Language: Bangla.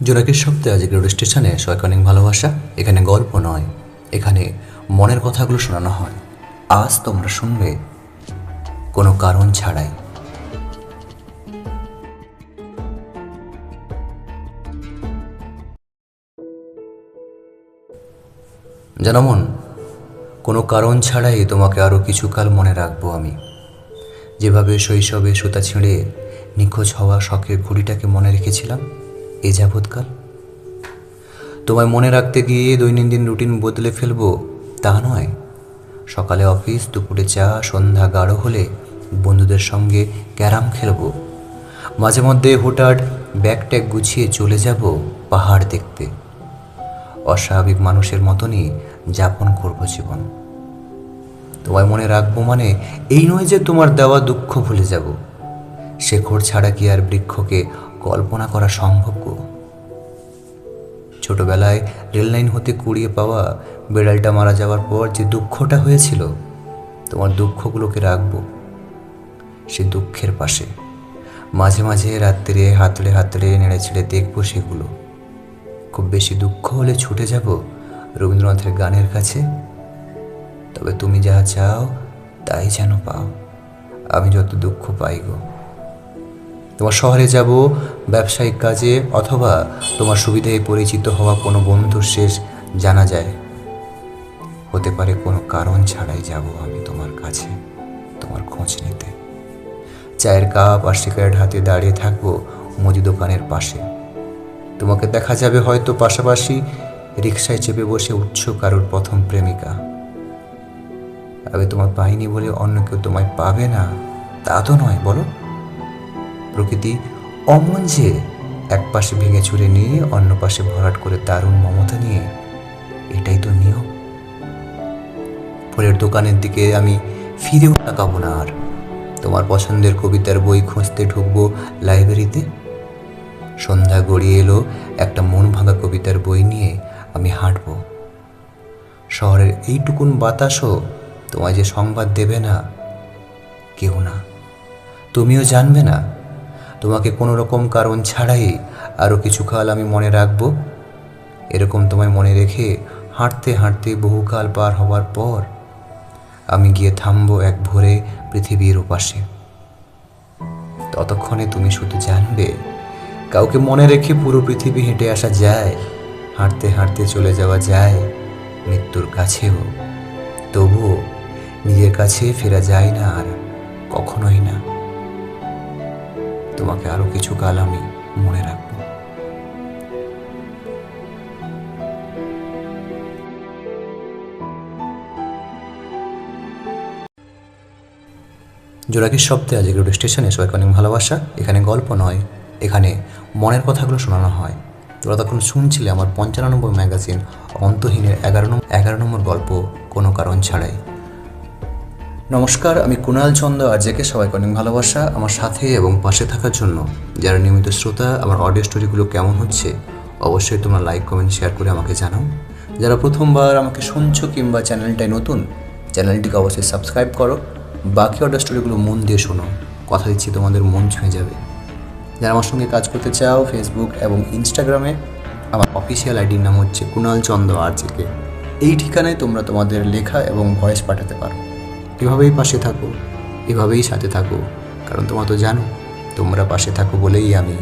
জোনাকির সপ্তাহে আজকে রেডিও স্টেশনে সবাইকে অনেক ভালোবাসা, এখানে গল্প নয়, এখানে মনের কথাগুলো শোনানো হয়। আজ তোমরা শুনবে কোনো কারণ ছাড়াই। জানামন কোনো কারণ ছাড়াই তোমাকে আরও কিছুকাল মনে রাখব আমি। যেভাবে শৈশবে সুতা ছিঁড়ে নিখোঁজ হওয়া শখের ঘড়িটাকে মনে রেখেছিলাম এ যাবৎকাল? তোমায় মনে রাখতে গিয়ে দৈনন্দিন রুটিন বদলে ফেলব তা নয়। সকালে অফিস, দুপুরে চা, সন্ধ্যা গাঢ় হলে বন্ধুদের সঙ্গে ক্যারাম খেলব। মাঝে মধ্যে হুটহাট ব্যাগ ট্যাগ গুছিয়ে চলে যাব পাহাড় দেখতে। অস্বাভাবিক মানুষের মতনই যাপন করব জীবন। তোমায় মনে রাখব মানে এই নয় যে তোমার দেওয়া দুঃখ ভুলে যাব। শেখর ছাড়া কি আর বৃক্ষকে কল্পনা করা সম্ভব গো। ছোটবেলায় রেললাইন হতে কুড়িয়ে পাওয়া বেড়ালটা মারা যাওয়ার পর যে দুঃখটা হয়েছিল, তোমার দুঃখগুলোকে রাখব। সে দুঃখের পাশে মাঝে মাঝে রাত্রে হাতড়ে হাতড়ে নেড়ে ছেড়ে দেখব সেগুলো। খুব বেশি দুঃখ হলে ছুটে যাব রবীন্দ্রনাথের গানের কাছে। তবে তুমি যা চাও তাই যেন পাও। আমি যত দুঃখ পাই গো। তোমার শহরে যাব, ব্যবসায়িক কাজে, অথবা তোমার সুবিধায় পরিচিত হওয়া কোনো বন্ধুর শেষ জানা যায়। হতে পারে কোনো কারণ ছাড়াই যাব আমি তোমার কাছে, তোমার খোঁজ নিতে। চায়ের কাপ আর সিগারেট হাতে দাঁড়িয়ে থাকব মুদি দোকানের পাশে। তোমাকে দেখা যাবে হয়তো পাশাপাশি রিক্সায় চেপে বসে উঠছ কারোর প্রথম প্রেমিকা। আমি তোমার পাইনি বলে অন্য কেউ তোমায় পাবে না, তা তো নয়, বলো। প্রকৃতি অমন যে এক পাশে ভেঙে চুরে নিয়ে অন্য পাশে ভরাট করে দারুণ মমতা নিয়ে, এটাই তো নিয়ম। ফুলের দোকানের দিকে আমি ফিরেও তাকাবো না আর। তোমার পছন্দের কবিতার বই খুঁজতে ঢুকবো লাইব্রেরিতে। সন্ধ্যা গড়িয়ে এলো একটা মন ভাঙা কবিতার বই নিয়ে আমি হাঁটব। শহরের এইটুকুন বাতাসও তোমায় যে সংবাদ দেবে না, কেউ না। তুমিও জানবে না তোমাকে কোনো রকম কারণ ছাড়াই আরও কিছু কাল আমি মনে রাখব। এরকম তোমায় মনে রেখে হাঁটতে হাঁটতে বহুকাল পার হওয়ার পর আমি গিয়ে থামবো এক ভোরে পৃথিবীর ওপাশে। ততক্ষণে তুমি শুধু জানবে, কাউকে মনে রেখে পুরো পৃথিবী হেঁটে আসা যায়, হাঁটতে হাঁটতে চলে যাওয়া যায়, মৃত্যুর কাছেও। তবুও নিজের কাছে ফেরা যায় না আর কখনোই না। তোমাকে আরও কিছু কাল আমি মনে রাখব। জোড়াকির শব্দে আজকে রেডিও স্টেশনে সবাইকে অনেক ভালোবাসা। এখানে গল্প নয়, এখানে মনের কথাগুলো শোনানো হয়। তোরা তখন শুনছিলে আমার পঞ্চান্ন নম্বর ম্যাগাজিন অন্তহীনের এগারো নম্বর এগারো নম্বর গল্প কোনো কারণ ছাড়াই। নমস্কার, আমি কুণাল চন্দ্র আজকে সবাইকে অনেক ভালোবাসা আমার সাথে এবং পাশে থাকার জন্য। যারা নিয়মিত শ্রোতা, আমার অডিও স্টোরিগুলো কেমন হচ্ছে, অবশ্যই তোমরা লাইক কমেন্ট শেয়ার করে আমাকে জানাও। যারা প্রথমবার আমাকে শুনছো কিংবা চ্যানেলটাই নতুন চ্যানেলটিকে অবশ্যই সাবস্ক্রাইব করো। বাকি অডিও স্টোরিগুলো মন দিয়ে শোনো। কথা দিচ্ছি, তোমাদের মন ছুঁয়ে যাবে। যারা আমার সঙ্গে কাজ করতে চাও ফেসবুক এবং ইনস্টাগ্রামে আমার অফিসিয়াল আইডির নাম হচ্ছে কুণাল চন্দ্র আরজেকে এই ঠিকানায় তোমরা তোমাদের লেখা এবং ভয়েস পাঠাতে পারো। এভাবেই পাশে থাকো, এভাবেই সাথে থাকো। কারণ তোমরা তো জানো, তোমরা পাশে থাকো বলেই আমি